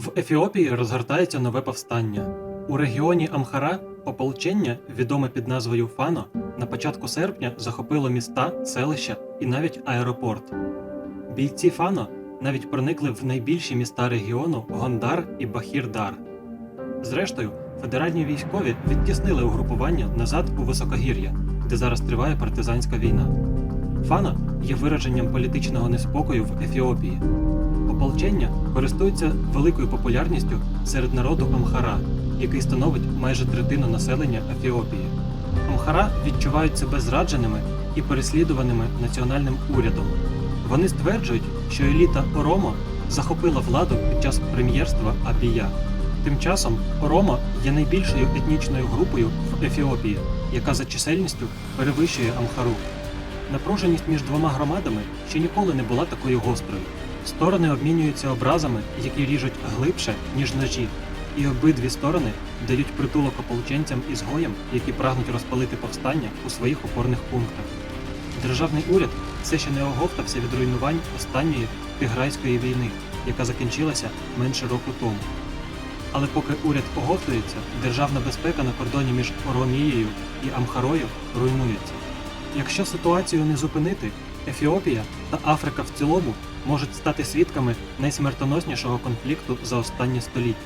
В Ефіопії розгортається нове повстання. У регіоні Амхара ополчення, відоме під назвою Фано, на початку серпня захопило міста, селища і навіть аеропорт. Бійці Фано навіть проникли в найбільші міста регіону Гондар і Бахір-Дар. Зрештою, федеральні військові відтіснили угрупування назад у високогір'я, де зараз триває партизанська війна. Фано є вираженням політичного неспокою в Ефіопії. Ополчення користується великою популярністю серед народу Амхара, який становить майже третину населення Ефіопії. Амхара відчувають себе зрадженими і переслідуваними національним урядом. Вони стверджують, що еліта Оромо захопила владу під час прем'єрства Абія. Тим часом Оромо є найбільшою етнічною групою в Ефіопії, яка за чисельністю перевищує Амхару. Напруженість між двома громадами ще ніколи не була такою гострою. Сторони обмінюються образами, які ріжуть глибше, ніж ножі, і обидві сторони дають притулок ополченцям і згоям, які прагнуть розпалити повстання у своїх опорних пунктах. Державний уряд все ще не оговтався від руйнувань останньої тиграйської війни, яка закінчилася менше року тому. Але поки уряд оговтується, державна безпека на кордоні між Оромією і Амхарою руйнується. Якщо ситуацію не зупинити, Ефіопія та Африка в цілому можуть стати свідками найсмертоноснішого конфлікту за останнє століття.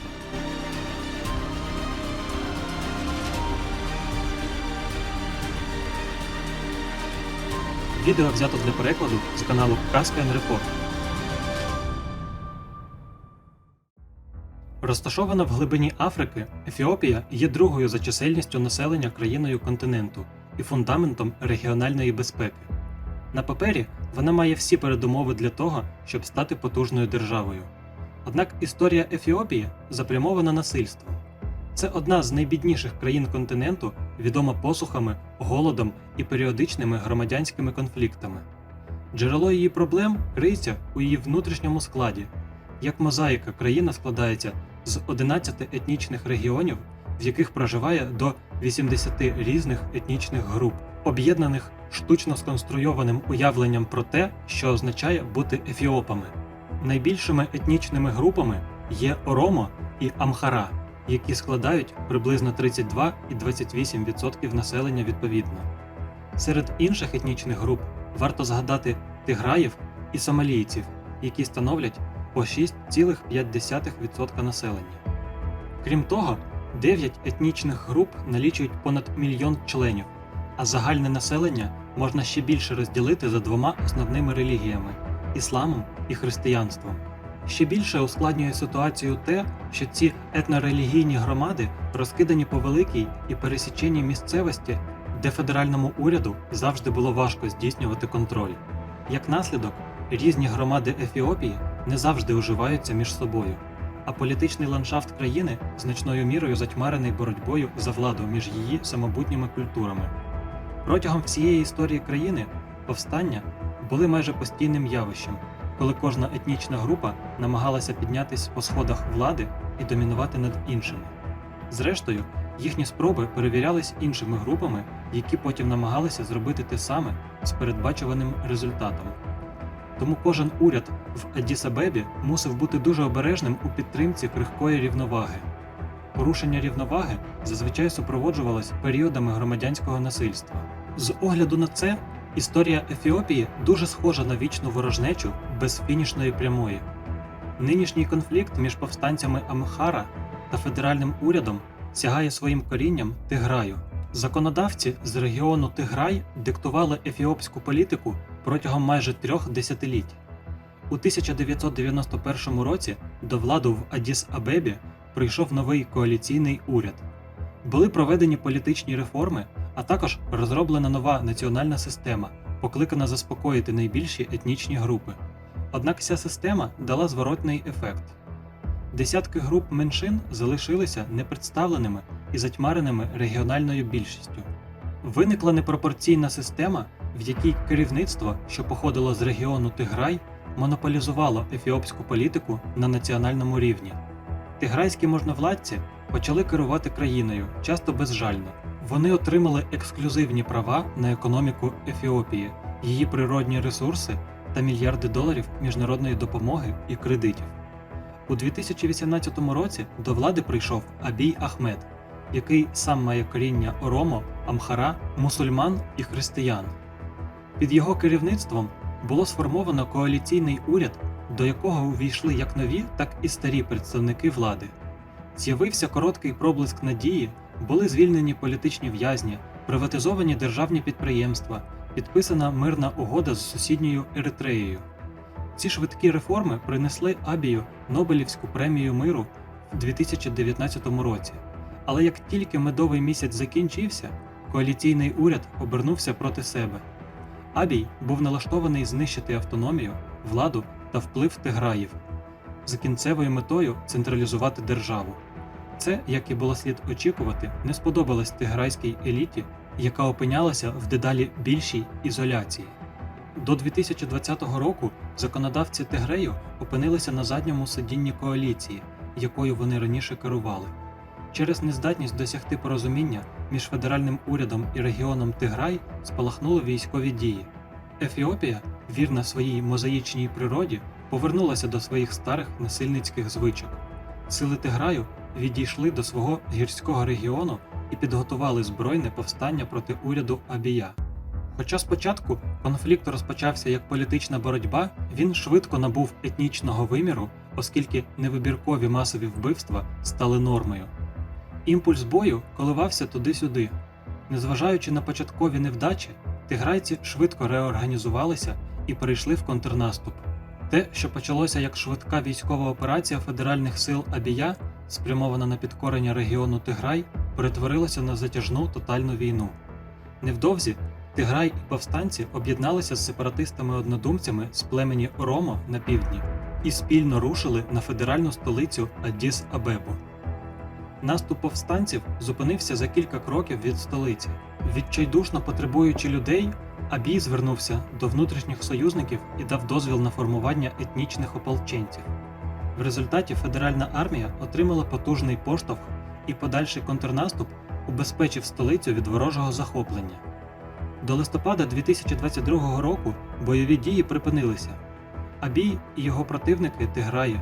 Відео взято для перекладу з каналу Caspian Report. Розташована в глибині Африки, Ефіопія є другою за чисельністю населення країною континенту і фундаментом регіональної безпеки. На папері вона має всі передумови для того, щоб стати потужною державою. Однак історія Ефіопії запрямована насильством. Це одна з найбідніших країн континенту, відома посухами, голодом і періодичними громадянськими конфліктами. Джерело її проблем криється у її внутрішньому складі. Як мозаїка, країна складається з 11 етнічних регіонів, в яких проживає до 80 різних етнічних груп, об'єднаних штучно сконструйованим уявленням про те, що означає бути ефіопами. Найбільшими етнічними групами є Оромо і Амхара, які складають приблизно 32 і 28% населення відповідно. Серед інших етнічних груп варто згадати тиграїв і сомалійців, які становлять по 6,5% населення. Крім того, 9 етнічних груп налічують понад мільйон членів, а загальне населення можна ще більше розділити за двома основними релігіями ісламом і християнством. Ще більше ускладнює ситуацію те, що ці етнорелігійні громади розкидані по великій і пересіченій місцевості, де федеральному уряду завжди було важко здійснювати контроль. Як наслідок, різні громади Ефіопії не завжди уживаються між собою, а політичний ландшафт країни значною мірою затьмарений боротьбою за владу між її самобутніми культурами. Протягом всієї історії країни повстання були майже постійним явищем, коли кожна етнічна група намагалася піднятися по сходах влади і домінувати над іншими. Зрештою, їхні спроби перевірялись іншими групами, які потім намагалися зробити те саме з передбачуваним результатом. Тому кожен уряд в Адіс-Абебі мусив бути дуже обережним у підтримці крихкої рівноваги. Порушення рівноваги зазвичай супроводжувалось періодами громадянського насильства. З огляду на це, історія Ефіопії дуже схожа на вічну ворожнечу без фінішної прямої. Нинішній конфлікт між повстанцями Амхара та федеральним урядом сягає своїм корінням Тиграю. Законодавці з регіону Тиграй диктували ефіопську політику протягом майже трьох десятиліть. У 1991 році до влади в Адіс-Абебі прийшов новий коаліційний уряд. Були проведені політичні реформи, а також розроблена нова національна система, покликана заспокоїти найбільші етнічні групи. Однак ця система дала зворотний ефект. Десятки груп меншин залишилися непредставленими і затьмареними регіональною більшістю. Виникла непропорційна система, в якій керівництво, що походило з регіону Тиграй, монополізувало ефіопську політику на національному рівні. Тиграйські можновладці почали керувати країною, часто безжально. Вони отримали ексклюзивні права на економіку Ефіопії, її природні ресурси та мільярди доларів міжнародної допомоги і кредитів. У 2018 році до влади прийшов Абій Ахмед, який сам має коріння Оромо, Амхара, мусульман і християн. Під його керівництвом було сформовано коаліційний уряд, до якого увійшли як нові, так і старі представники влади. З'явився короткий проблиск надії, були звільнені політичні в'язні, приватизовані державні підприємства, підписана мирна угода з сусідньою Еритреєю. Ці швидкі реформи принесли Абію Нобелівську премію миру в 2019 році. Але як тільки медовий місяць закінчився, коаліційний уряд обернувся проти себе. Абій був налаштований знищити автономію, владу та вплив тиграїв з кінцевою метою централізувати державу. Це, як і було слід очікувати, не сподобалось тиграйській еліті, яка опинялася в дедалі більшій ізоляції. До 2020 року законодавці Тигрею опинилися на задньому сидінні коаліції, якою вони раніше керували. Через нездатність досягти порозуміння між федеральним урядом і регіоном Тиграй спалахнули військові дії. Ефіопія, вірна своїй мозаїчній природі, повернулася до своїх старих насильницьких звичок. Сили Тиграю відійшли до свого гірського регіону і підготували збройне повстання проти уряду Абія. Хоча спочатку конфлікт розпочався як політична боротьба, він швидко набув етнічного виміру, оскільки невибіркові масові вбивства стали нормою. Імпульс бою коливався туди-сюди. Незважаючи на початкові невдачі, тиграйці швидко реорганізувалися і перейшли в контрнаступ. Те, що почалося як швидка військова операція федеральних сил Абія, спрямована на підкорення регіону Тиграй, перетворилося на затяжну тотальну війну. Невдовзі Тиграй і повстанці об'єдналися з сепаратистами-однодумцями з племені Оромо на півдні і спільно рушили на федеральну столицю Адіс Абебу. Наступ повстанців зупинився за кілька кроків від столиці. Відчайдушно потребуючи людей, Абій звернувся до внутрішніх союзників і дав дозвіл на формування етнічних ополченців. В результаті федеральна армія отримала потужний поштовх і подальший контрнаступ убезпечив столицю від ворожого захоплення. До листопада 2022 року бойові дії припинилися. Абій і його противники Тиграї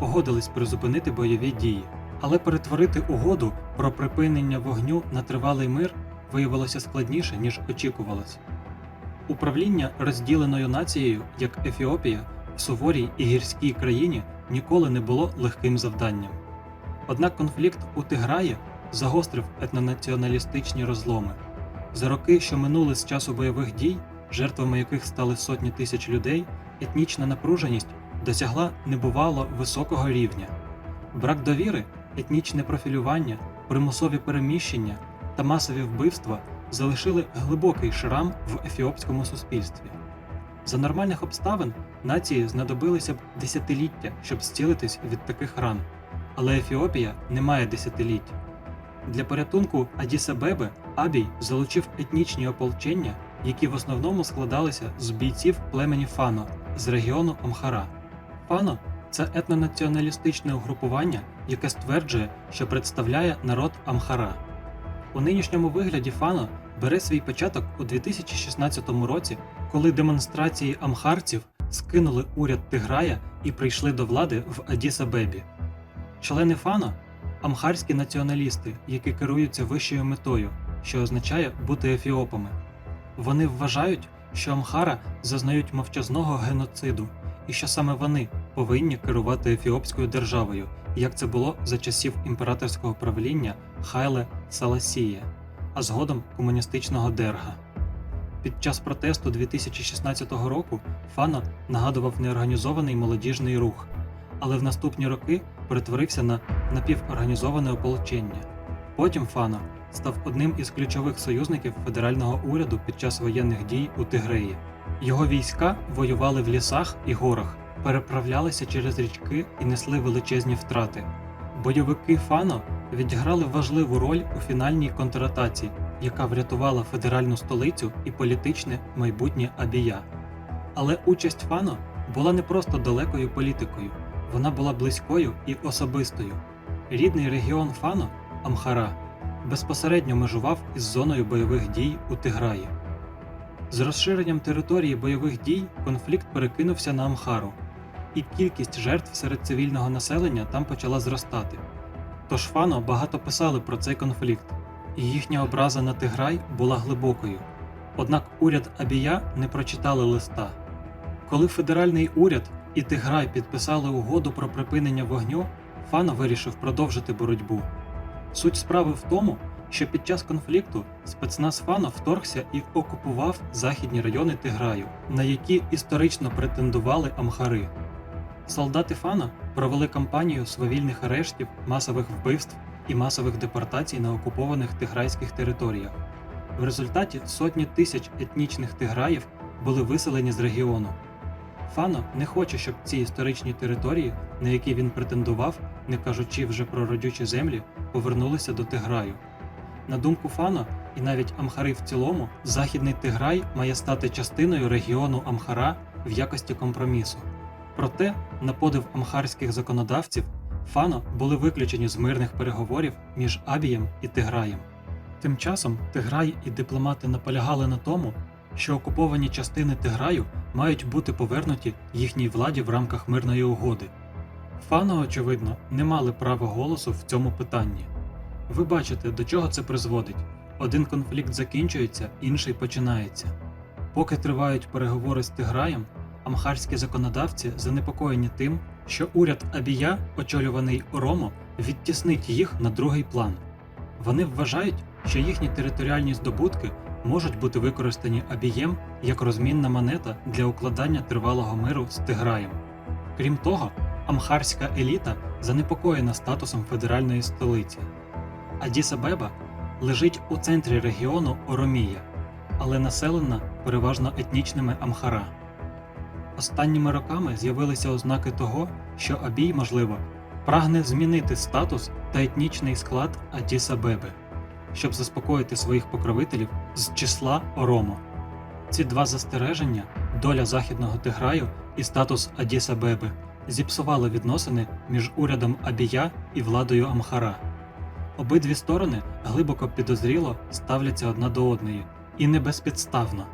погодились призупинити бойові дії, але перетворити угоду про припинення вогню на тривалий мир виявилося складніше, ніж очікувалось. Управління розділеною нацією, як Ефіопія, в суворій і гірській країні ніколи не було легким завданням. Однак конфлікт у Тиграї загострив етнонаціоналістичні розломи. За роки, що минули з часу бойових дій, жертвами яких стали сотні тисяч людей, етнічна напруженість досягла небувало високого рівня. Брак довіри, етнічне профілювання, примусові переміщення та масові вбивства залишили глибокий шрам в ефіопському суспільстві. За нормальних обставин нації знадобилися б десятиліття, щоб зцілитись від таких ран, але Ефіопія не має десятиліть. Для порятунку Адісабеби Абій залучив етнічні ополчення, які в основному складалися з бійців племені Фано з регіону Амхара. Фано це етнонаціоналістичне угрупування, яке стверджує, що представляє народ Амхара. У нинішньому вигляді Фано бере свій початок у 2016 році, коли демонстрації амхарців скинули уряд Тиграя і прийшли до влади в Адіс-Абебі. Члени Фано амхарські націоналісти, які керуються вищою метою, що означає бути ефіопами. Вони вважають, що Амхара зазнають мовчазного геноциду, і що саме вони повинні керувати ефіопською державою, як це було за часів імператорського правління Хайле Саласія, а згодом комуністичного Дерга. Під час протесту 2016 року Фано нагадував неорганізований молодіжний рух, але в наступні роки перетворився на напіворганізоване ополчення. Потім Фано став одним із ключових союзників федерального уряду під час воєнних дій у Тигреї. Його війська воювали в лісах і горах, переправлялися через річки і несли величезні втрати. Бойовики Фано відіграли важливу роль у фінальній контратаці, яка врятувала федеральну столицю і політичне майбутнє Абія. Але участь Фано була не просто далекою політикою, вона була близькою і особистою. Рідний регіон Фано Амхара безпосередньо межував із зоною бойових дій у Тиграї. З розширенням території бойових дій конфлікт перекинувся на Амхару. і кількість жертв серед цивільного населення там почала зростати. Тож Фано багато писали про цей конфлікт, і їхня образа на Тиграй була глибокою. Однак уряд Абія не прочитали листа. Коли федеральний уряд і Тиграй підписали угоду про припинення вогню, Фано вирішив продовжити боротьбу. Суть справи в тому, що під час конфлікту спецназ Фано вторгся і окупував західні райони Тиграю, на які історично претендували амхари. Солдати Фано провели кампанію свавільних арештів, масових вбивств і масових депортацій на окупованих тиграйських територіях. В результаті сотні тисяч етнічних тиграїв були виселені з регіону. Фано не хоче, щоб ці історичні території, на які він претендував, не кажучи вже про родючі землі, повернулися до Тиграю. На думку Фано, і навіть Амхари в цілому, Західний Тиграй має стати частиною регіону Амхара в якості компромісу. Проте, на подив амхарських законодавців, Фано були виключені з мирних переговорів між Абієм і Тиграєм. Тим часом Тиграй і дипломати наполягали на тому, що окуповані частини Тиграю мають бути повернуті їхній владі в рамках мирної угоди. Фано, очевидно, не мали права голосу в цьому питанні. Ви бачите, до чого це призводить. Один конфлікт закінчується, інший починається. Поки тривають переговори з Тиграєм, амхарські законодавці занепокоєні тим, що уряд Абія, очолюваний Оромо, відтіснить їх на другий план. Вони вважають, що їхні територіальні здобутки можуть бути використані Абієм як розмінна монета для укладання тривалого миру з Тиграєм. Крім того, амхарська еліта занепокоєна статусом федеральної столиці. Адіс-Абеба лежить у центрі регіону Оромія, але населена переважно етнічними амхара. Останніми роками з'явилися ознаки того, що Абій, можливо, прагне змінити статус та етнічний склад Адіс-Абеби, щоб заспокоїти своїх покровителів з числа Оромо. Ці два застереження, доля Західного Тиграю і статус Адіс-Абеби, зіпсували відносини між урядом Абія і владою Амхара. Обидві сторони глибоко підозріло ставляться одна до одної і не безпідставно.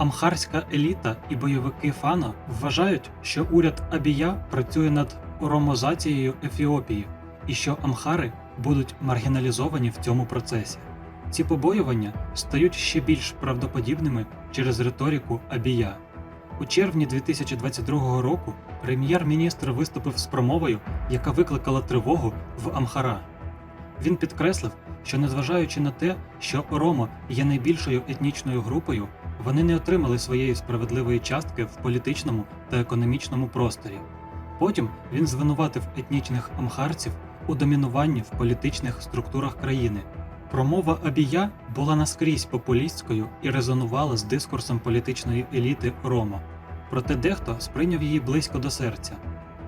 Амхарська еліта і бойовики Фано вважають, що уряд Абія працює над оромозацією Ефіопії і що амхари будуть маргіналізовані в цьому процесі. Ці побоювання стають ще більш правдоподібними через риторику Абія. У червні 2022 року прем'єр-міністр виступив з промовою, яка викликала тривогу в Амхара. Він підкреслив, що незважаючи на те, що Оромо є найбільшою етнічною групою, вони не отримали своєї справедливої частки в політичному та економічному просторі. Потім він звинуватив етнічних амхарців у домінуванні в політичних структурах країни. Промова Абія була наскрізь популістською і резонувала з дискурсом політичної еліти Ромо. Проте дехто сприйняв її близько до серця.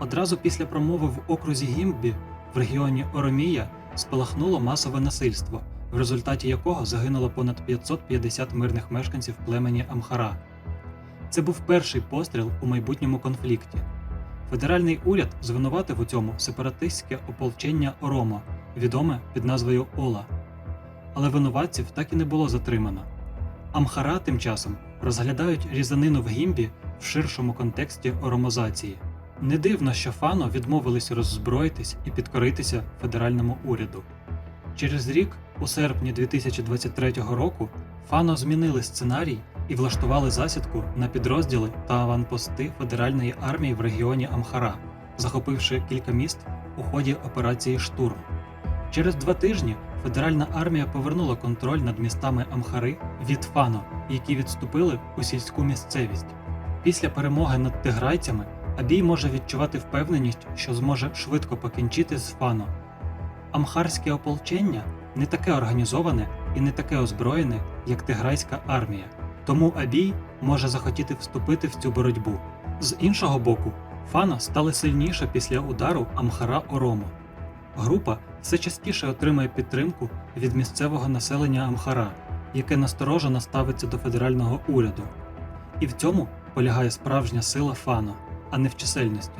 Одразу після промови в окрузі Гімбі в регіоні Оромія спалахнуло масове насильство, в результаті якого загинуло понад 550 мирних мешканців племені Амхара. Це був перший постріл у майбутньому конфлікті. Федеральний уряд звинуватив у цьому сепаратистське ополчення Оромо, відоме під назвою Ола. Але винуватців так і не було затримано. Амхара тим часом розглядають різанину в гімбі в ширшому контексті оромозації. Не дивно, що Фано відмовились роззброїтись і підкоритися федеральному уряду. Через рік, у серпні 2023 року, Фано змінили сценарій і влаштували засідку на підрозділи та аванпости федеральної армії в регіоні Амхара, захопивши кілька міст у ході операції Штурм. Через два тижні федеральна армія повернула контроль над містами Амхари від Фано, які відступили у сільську місцевість. Після перемоги над тиграйцями Абій може відчувати впевненість, що зможе швидко покінчити з Фано. Амхарське ополчення не таке організоване і не таке озброєне, як тиграйська армія, тому Абій може захотіти вступити в цю боротьбу. З іншого боку, Фано стали сильніше після удару Амхара Оромо. Група все частіше отримує підтримку від місцевого населення Амхара, яке насторожено ставиться до федерального уряду. І в цьому полягає справжня сила Фано, а не в чисельності.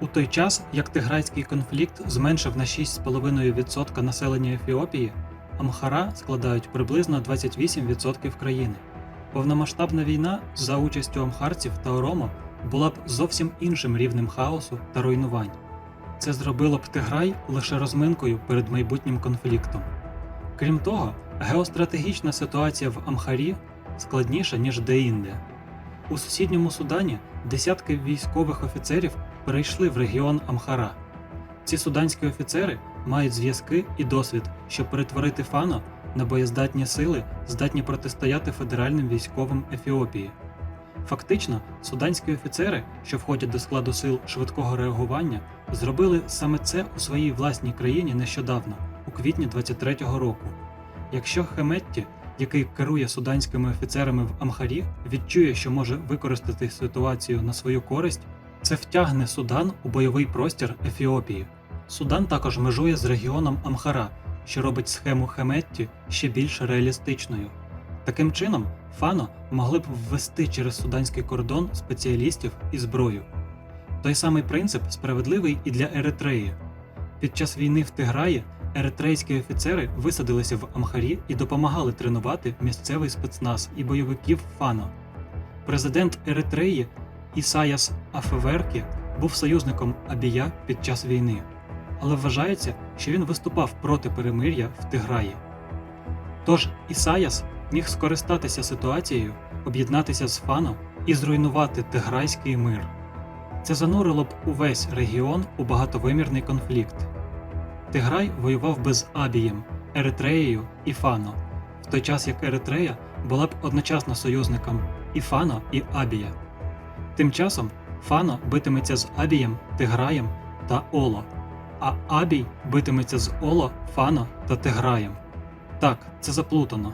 У той час, як тиграйський конфлікт зменшив на 6,5% населення Ефіопії, Амхара складають приблизно 28% країни. Повномасштабна війна за участю амхарців та Оромо була б зовсім іншим рівнем хаосу та руйнувань. Це зробило б Тиграй лише розминкою перед майбутнім конфліктом. Крім того, геостратегічна ситуація в Амхарі складніша, ніж деінде. У сусідньому Судані десятки військових офіцерів перейшли в регіон Амхара. Ці суданські офіцери мають зв'язки і досвід, щоб перетворити Фано на боєздатні сили, здатні протистояти федеральним військовим Ефіопії. Фактично, суданські офіцери, що входять до складу сил швидкого реагування, зробили саме це у своїй власній країні нещодавно, у квітні 23-го року. Якщо Хеметті, який керує суданськими офіцерами в Амхарі, відчує, що може використати ситуацію на свою користь, це втягне Судан у бойовий простір Ефіопії. Судан також межує з регіоном Амхара, що робить схему Хеметті ще більш реалістичною. Таким чином, Фано могли б ввести через суданський кордон спеціалістів і зброю. Той самий принцип справедливий і для Еритреї. Під час війни в Тиграї еритрейські офіцери висадилися в Амхарі і допомагали тренувати місцевий спецназ і бойовиків Фано. Президент Еритреї Ісаяс Афеверкі був союзником Абія під час війни, але вважається, що він виступав проти перемир'я в Тиграї. Тож Ісаяс міг скористатися ситуацією, об'єднатися з Фано і зруйнувати тиграйський мир. Це занурило б увесь регіон у багатовимірний конфлікт. Тиграй воював би з Абієм, Еритреєю і Фано, в той час як Еритрея була б одночасно союзником і Фано, і Абія. Тим часом Фано битиметься з Абієм, Тиграєм та Оло, а Абій битиметься з Оло, Фано та Тиграєм. Так, це заплутано.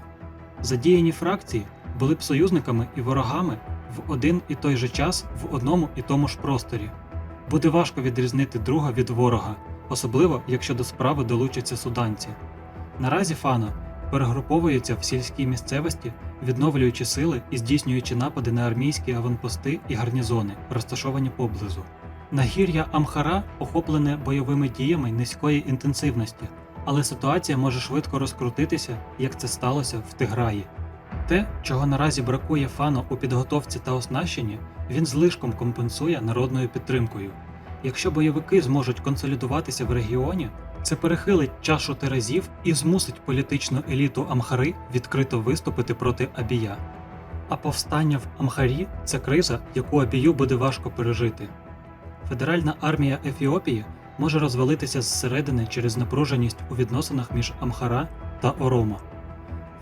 Задіяні фракції були б союзниками і ворогами в один і той же час в одному і тому ж просторі. Буде важко відрізнити друга від ворога, особливо якщо до справи долучаться суданці. Наразі Фано перегруповується в сільській місцевості, відновлюючи сили і здійснюючи напади на армійські аванпости і гарнізони, розташовані поблизу. Нагір'я Амхара охоплене бойовими діями низької інтенсивності, але ситуація може швидко розкрутитися, як це сталося в Тиграї. Те, чого наразі бракує Фано у підготовці та оснащенні, він злишком компенсує народною підтримкою. Якщо бойовики зможуть консолідуватися в регіоні, це перехилить чашу терезів і змусить політичну еліту Амхари відкрито виступити проти Абія. А повстання в Амхарі це криза, яку Абію буде важко пережити. Федеральна армія Ефіопії може розвалитися зсередини через напруженість у відносинах між Амхара та Оромо.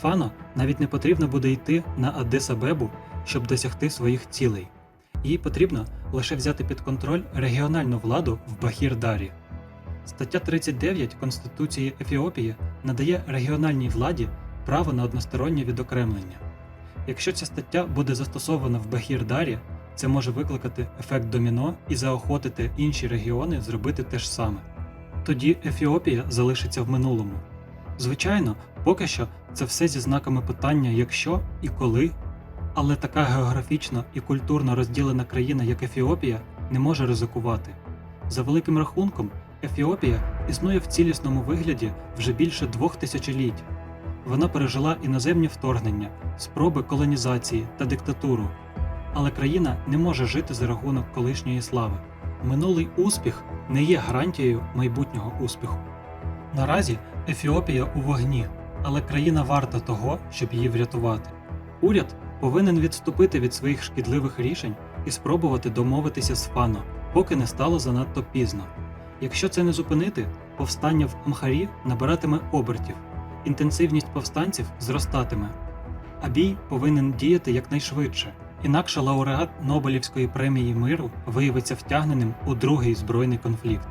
Фано навіть не потрібно буде йти на Аддис-Абебу, щоб досягти своїх цілей. Їй потрібно лише взяти під контроль регіональну владу в Бахір-Дарі. Стаття 39 Конституції Ефіопії надає регіональній владі право на одностороннє відокремлення. Якщо ця стаття буде застосована в Бахір-Дарі, це може викликати ефект доміно і заохотити інші регіони зробити те ж саме. Тоді Ефіопія залишиться в минулому. Звичайно, поки що це все зі знаками питання якщо і коли, але така географічно і культурно розділена країна, як Ефіопія, не може ризикувати. За великим рахунком, Ефіопія існує в цілісному вигляді вже більше двох тисячоліть. Вона пережила іноземні вторгнення, спроби колонізації та диктатуру, але країна не може жити за рахунок колишньої слави. Минулий успіх не є гарантією майбутнього успіху. Наразі Ефіопія у вогні, але країна варта того, щоб її врятувати. Уряд повинен відступити від своїх шкідливих рішень і спробувати домовитися з Фано, поки не стало занадто пізно. Якщо це не зупинити, повстання в Амхарі набиратиме обертів, інтенсивність повстанців зростатиме. А бій повинен діяти якнайшвидше, інакше лауреат Нобелівської премії миру виявиться втягненим у другий збройний конфлікт.